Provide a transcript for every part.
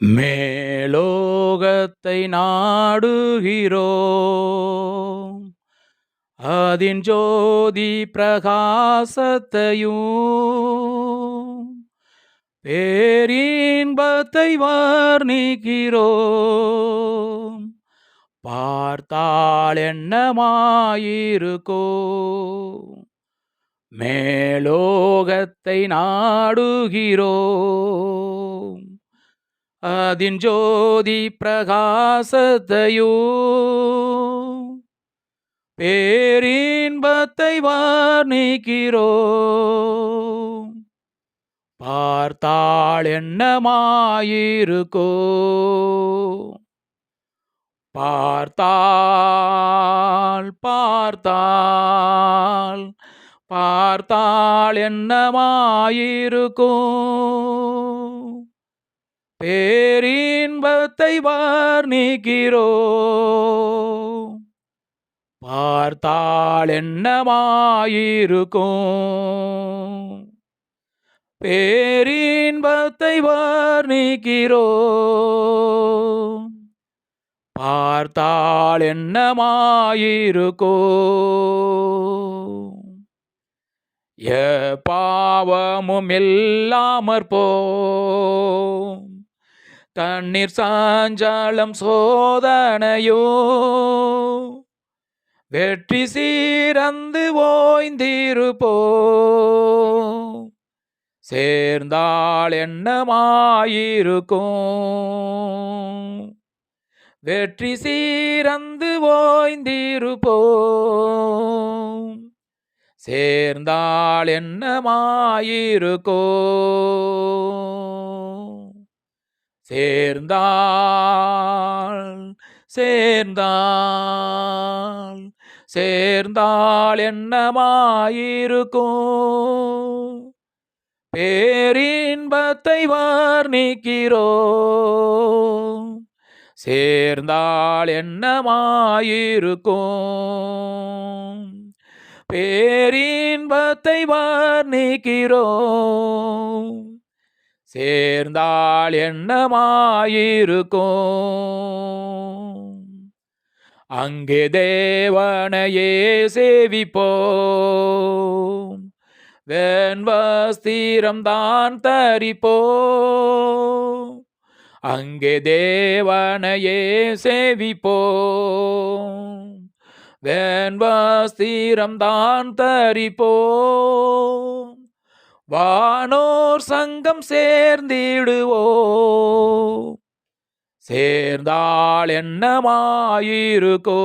மேலோகத்தை நாடுகிறோம் அதின் ஜோதி பிரகாசத்தையும் பேரின்பத்தை வர்ணிக்கிறோம். பார்த்தால் என்னமாயிருக்கோ மேலோகத்தை நாடுகிறோம். அதின் ஜோதி பிரகாசத்தையோ பேரின்பத்தை வர்ணிக்கிறோ. பார்த்தாள் என்னமாயிருக்கோ. பார்த்தாள் பார்த்தாள் பார்த்தாள் என்னமாயிருக்கோ. பேரின்பத்தை வார் நீக்கிறோ பார்த்தால் என்னமாயிருக்கும்? பேரின்பத்தை வார் நீக்கிறோ பார்த்தால் என்னமாயிருக்கோ எ பாவமும் இல்லாமற் போம் தண்ணீர் சாஞ்சாலம் சோதனையோ? வெற்றி சீரந்து ஓய்ந்திருப்போ? சேர்ந்தால் என்னமாயிருக்கும்? வெற்றி சீரந்து ஓய்ந்திருப்போ? சேர்ந்தால் என்னமாயிருக்கோ? சேர்ந்தாள் சேர்ந்தாள் சேர்ந்தாள் என்னமாயிருக்கும்? பேரின்பத்தை வர்ணிக்கிறோம். சேர்ந்தாள் என்னமாயிருக்கும்? பேரின்பத்தை வர்ணிக்கிறோம். சேர்ந்தாள் என்னமாயிருக்கும்? அங்கே தேவனையே சேவிப்போம். வெண்வஸ்திரம் தான் தரிப்போம். அங்கே தேவனையே சேவிப்போம். வெண்வஸ்திரம் தான் தரிப்போம். வானோர் சங்கம் சேர்ந்திடுவோ. சேர்ந்தால் என்னமாயிருக்கோ.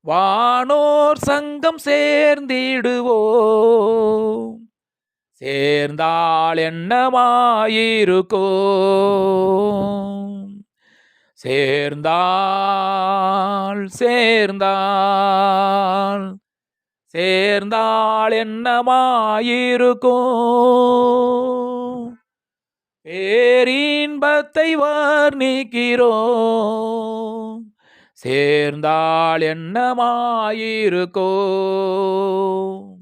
வானோர் சங்கம் சேர்ந்திடுவோ. சேர்ந்தால் என்னமாயிருக்கோ. சேர்ந்தால் சேர்ந்தால் சேர்ந்தாள் என்னமாயிருக்கும் பேரின்பத்தை வர்ணிக்கிறோம். சேர்ந்தாள் என்னமாயிருக்கும்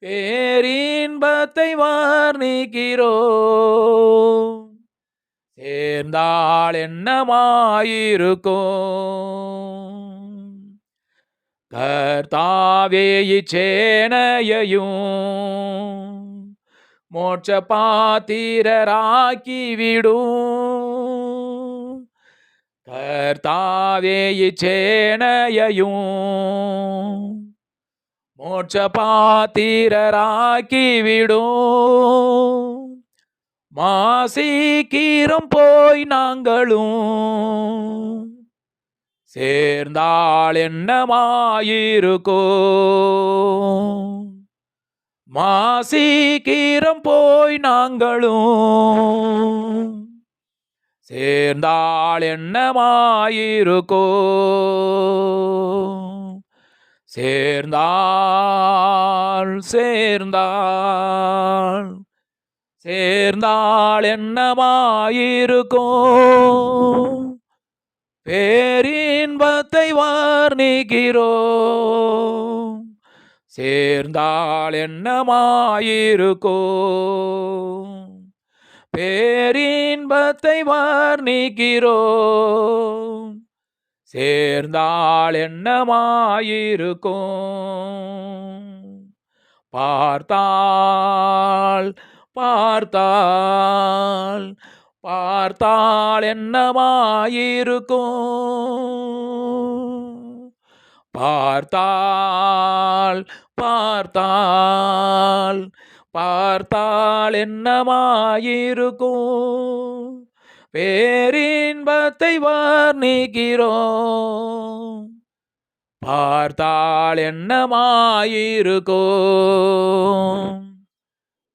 பேரின்பத்தை வர்ணிக்கிறோம். சேர்ந்தாள் என்னமாயிருக்கும் கர்த்தாவே இச்சேனையையும் மோட்ச பாத்திரராக்கி விடும் கர்த்தாவே இச்சேனையையும் மோட்ச பாத்திரராக்கி விடும் சேர்ந்தாள் என்னமாயிருக்கோ மாசீக்கிரம் போய் நாங்களும் சேர்ந்தாள் என்னமாயிருக்கோ சேர்ந்தாள் சேர்ந்தாள் சேர்ந்தாள் என்னமாயிருக்கோ பேரின்பத்தை வர்ணிக்கிறோம். சேர்ந்தால் என்னமாயிருக்கோ பேரின்பத்தை வர்ணிக்கிறோம். சேர்ந்தால் என்னமாயிருக்கும்? பார்த்தால் பார்த்தால் பார்த்தால் என்னமாயிருக்கும் பார்த்தால் பார்த்தால் பார்த்தால் என்னமாயிருக்கும் பேரின்பத்தை வர்ணிக்கிறோம். பார்த்தால் என்னமாயிருக்கும்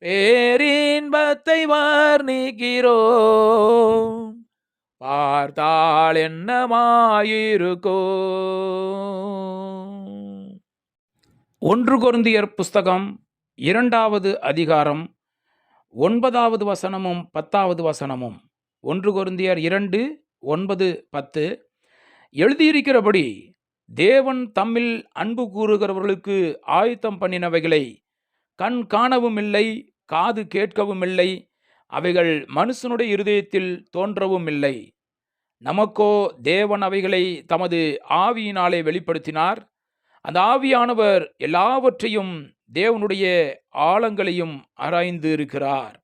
பேர் பேரின்பத்தை வர்ணிக்கிறோம். பார்த்தால் என்னமாயிருக்கோ ஒன்று கொருந்தியர் புஸ்தகம் இரண்டாவது அதிகாரம் ஒன்பதாவது வசனமும் பத்தாவது வசனமும். ஒன்று கொருந்தியர் இரண்டு ஒன்பது பத்து. எழுதியிருக்கிறபடி தேவன் தம்மில் அன்பு கூறுகிறவர்களுக்கு ஆயுத்தம் பண்ணினவைகளை கண் காணவும் இல்லை காது கேட்கவும் இல்லை அவைகள் மனுஷனுடைய இருதயத்தில் தோன்றவும் இல்லை நமக்கோ தேவன் அவைகளை தமது ஆவியினாலே வெளிப்படுத்தினார். அந்த ஆவியானவர் எல்லாவற்றையும் தேவனுடைய ஆழங்களையும் ஆராய்ந்து இருக்கிறார்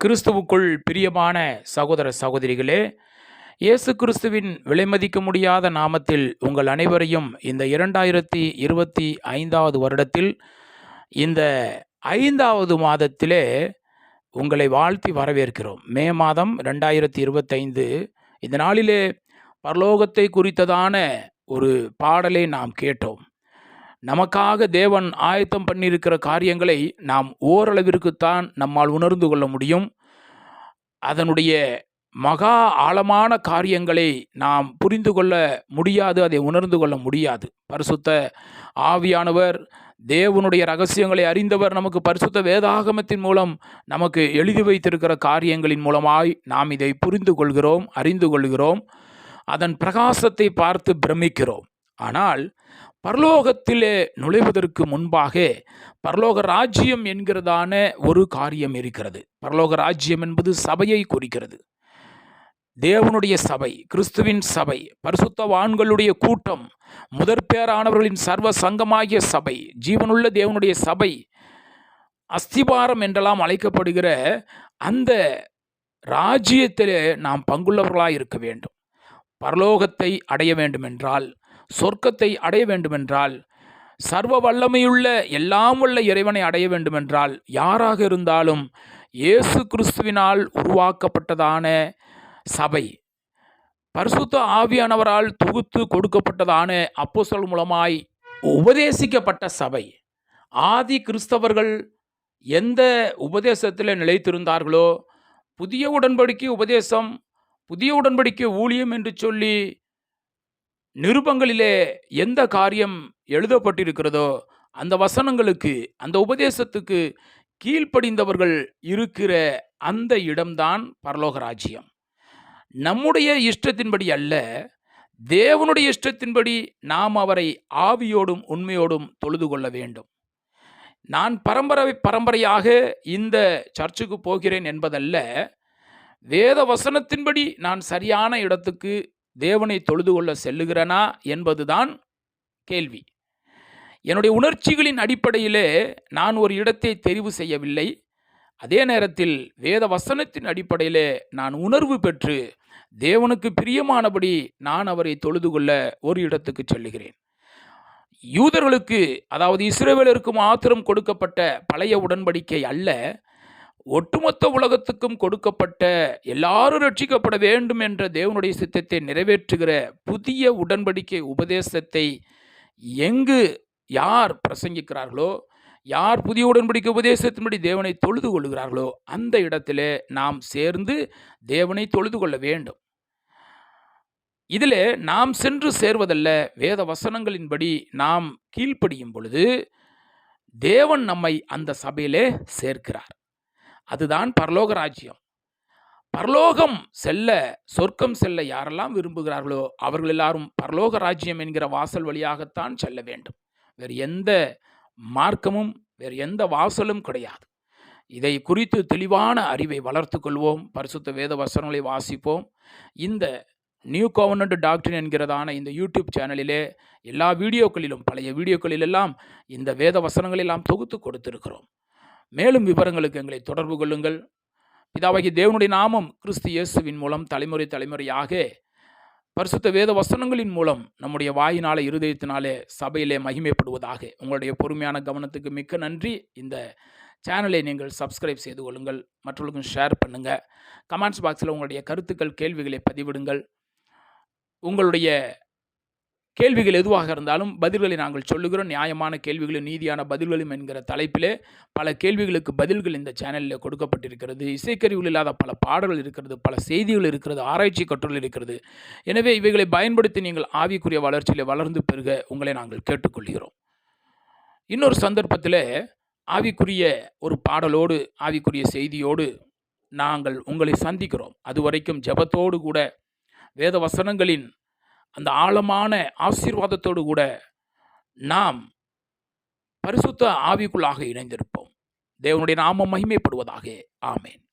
கிறிஸ்துவுக்குள் பிரியமான சகோதர சகோதரிகளே இயேசு கிறிஸ்துவின் விலைமதிக்க முடியாத நாமத்தில் உங்கள் அனைவரையும் இந்த இரண்டாயிரத்தி இருபத்தி ஐந்தாவது வருடத்தில் இந்த ஐந்தாவது மாதத்திலே உங்களை வாழ்த்தி வரவேற்கிறோம். மே மாதம் ரெண்டாயிரத்தி இருபத்தைந்து இந்த நாளிலே பரலோகத்தை குறித்ததான ஒரு பாடலை நாம் கேட்டோம். நமக்காக தேவன் ஆயத்தம் பண்ணியிருக்கிற காரியங்களை நாம் ஓரளவிற்குத்தான் நம்மால் உணர்ந்து கொள்ள முடியும். அதனுடைய மகா ஆழமான காரியங்களை நாம் புரிந்து கொள்ள முடியாது அதை உணர்ந்து கொள்ள முடியாது. பரிசுத்த ஆவியானவர் தேவனுடைய ரகசியங்களை அறிந்தவர் நமக்கு பரிசுத்த வேதாகமத்தின் மூலம் நமக்கு எழுதி வைத்திருக்கிற காரியங்களின் மூலமாய் நாம் இதை புரிந்து கொள்கிறோம் அறிந்து கொள்கிறோம் அதன் பிரகாசத்தை பார்த்து பிரமிக்கிறோம். ஆனால் பரலோகத்திலே நுழைவதற்கு முன்பாக பரலோக ராஜ்யம் என்கிறதான ஒரு காரியம் இருக்கிறது. பரலோக ராஜ்யம் என்பது சபையை குறிக்கிறது. தேவனுடைய சபை கிறிஸ்துவின் சபை பரிசுத்தவான்களுடைய கூட்டம் முதற் பேரானவர்களின் சர்வ சங்கமாகிய சபை ஜீவனுள்ள தேவனுடைய சபை அஸ்திபாரம் என்றெல்லாம் அழைக்கப்படுகிற அந்த ராஜ்யத்தில் நாம் பங்குள்ளவர்களாக இருக்க வேண்டும். பரலோகத்தை அடைய வேண்டுமென்றால் சொர்க்கத்தை அடைய வேண்டுமென்றால் சர்வ வல்லமையுள்ள எல்லாம் உள்ள இறைவனை அடைய வேண்டுமென்றால் யாராக இருந்தாலும் இயேசு கிறிஸ்துவினால் உருவாக்கப்பட்டதான சபை. பரிசுத்த ஆவியானவரால் தொகுத்து கொடுக்கப்பட்டதான அப்போசல் மூலமாய் உபதேசிக்கப்பட்ட சபை. ஆதி கிறிஸ்தவர்கள் எந்த உபதேசத்தில் நிலைத்திருந்தார்களோ புதிய உடன்படிக்கை உபதேசம் புதிய உடன்படிக்கை ஊழியம் என்று சொல்லி நிருபங்களிலே எந்த காரியம் எழுதப்பட்டிருக்கிறதோ அந்த வசனங்களுக்கு அந்த உபதேசத்துக்கு கீழ்ப்படிந்தவர்கள் இருக்கிற அந்த இடம்தான் பரலோக ராஜ்யம் நம்முடைய இஷ்டத்தின்படி அல்ல தேவனுடைய இஷ்டத்தின்படி நாம் அவரை ஆவியோடும் உண்மையோடும் தொழுது கொள்ள வேண்டும். நான் பரம்பரை பரம்பரையாக இந்த சர்ச்சுக்கு போகிறேன் என்பதல்ல வேத வசனத்தின்படி நான் சரியான இடத்துக்கு தேவனை தொழுது கொள்ள செல்லுகிறனா என்பதுதான் கேள்வி. என்னுடைய உணர்ச்சிகளின் அடிப்படையிலே நான் ஒரு இடத்தை தெரிவு செய்யவில்லை. அதே நேரத்தில் வேத வசனத்தின் அடிப்படையிலே நான் உணர்வு பெற்று தேவனுக்கு பிரியமானபடி நான் அவரை தொழுது கொள்ள ஒரு இடத்துக்கு செல்லுகிறேன். யூதர்களுக்கு அதாவது இஸ்ரேவேலருக்கு மாத்திரம் கொடுக்கப்பட்ட பழைய உடன்படிக்கை அல்ல ஒட்டுமொத்த உலகத்துக்கும் கொடுக்கப்பட்ட எல்லாரும் ரட்சிக்கப்பட வேண்டும் என்ற தேவனுடைய சித்தத்தை நிறைவேற்றுகிற புதிய உடன்படிக்கை உபதேசத்தை எங்கு யார் பிரசங்கிக்கிறார்களோ யார் புதிய உடன்படிக்கை உபதேசத்தின்படி தேவனை தொழுது கொள்கிறார்களோ அந்த இடத்திலே நாம் சேர்ந்து தேவனை தொழுது கொள்ள வேண்டும். இதில் நாம் சென்று சேர்வதல்ல வேத வசனங்களின்படி நாம் கீழ்ப்படியும் பொழுது தேவன் நம்மை அந்த சபையிலே சேர்க்கிறார். அதுதான் பரலோக ராஜ்யம். பரலோகம் செல்ல சொர்க்கம் செல்ல யாரெல்லாம் விரும்புகிறார்களோ அவர்கள் எல்லாரும் பரலோக ராஜ்யம் என்கிற வாசல் வழியாகத்தான் செல்ல வேண்டும். வேறு எந்த மார்க்கமும் வேறு எந்த வாசலும் கிடையாது. இதை குறித்து தெளிவான அறிவை வளர்த்து கொள்வோம். பரிசுத்த வேத வசனங்களை வாசிப்போம். இந்த நியூ கோவனண்ட் டாக்டர் என்கிறதான இந்த யூடியூப் சேனலிலே எல்லா வீடியோக்களிலும் பழைய வீடியோக்களிலெல்லாம் இந்த வேத வசனங்களெல்லாம் தொகுத்து கொடுத்திருக்கிறோம். மேலும் விவரங்களுக்கு எங்களை தொடர்பு கொள்ளுங்கள். பிதாவாகிய தேவனுடைய நாமம் கிறிஸ்து இயேசுவின் மூலம் தலைமுறை தலைமுறையாக பரிசுத்த வேத வசனங்களின் மூலம் நம்முடைய வாயினாலே இருதயத்தினாலே சபையிலே மகிமைப்படுவதாக. உங்களுடைய பொறுமையான கவனத்துக்கு மிக்க நன்றி. இந்த சேனலை நீங்கள் சப்ஸ்கிரைப் செய்து கொள்ளுங்கள். மற்றவர்களுக்கும் ஷேர் பண்ணுங்கள் கமெண்ட்ஸ் பாக்ஸில் உங்களுடைய கருத்துக்கள் கேள்விகளை பதிவிடுங்கள். உங்களுடைய கேள்விகள் எதுவாக இருந்தாலும் பதில்களை நாங்கள் சொல்லுகிறோம். நியாயமான கேள்விகளும் நீதியான பதில்களும் என்கிற தலைப்பிலே பல கேள்விகளுக்கு பதில்கள் இந்த சேனலில் கொடுக்கப்பட்டிருக்கிறது. இசைக்கருவிகள் இல்லாத பல பாடல்கள் இருக்கிறது பல செய்திகள் இருக்கிறது ஆராய்ச்சி கட்டுரைகள் இருக்கிறது. எனவே இவைகளை பயன்படுத்தி நீங்கள் ஆவிக்குரிய வளர்ச்சியில் வளர்ந்து பெருக உங்களை நாங்கள் கேட்டுக்கொள்கிறோம். இன்னொரு சந்தர்ப்பத்தில் ஆவிக்குரிய ஒரு பாடலோடு ஆவிக்குரிய செய்தியோடு நாங்கள் உங்களை சந்திக்கிறோம். அதுவரைக்கும் ஜெபத்தோடு கூட வேத வசனங்களின் அந்த ஆழமான ஆசீர்வாதத்தோடு கூட நாம் பரிசுத்த ஆவிக்குள்ளாக இணைந்திருப்போம். தேவனுடைய நாமம் மகிமைப்படுவதாக. ஆமேன்.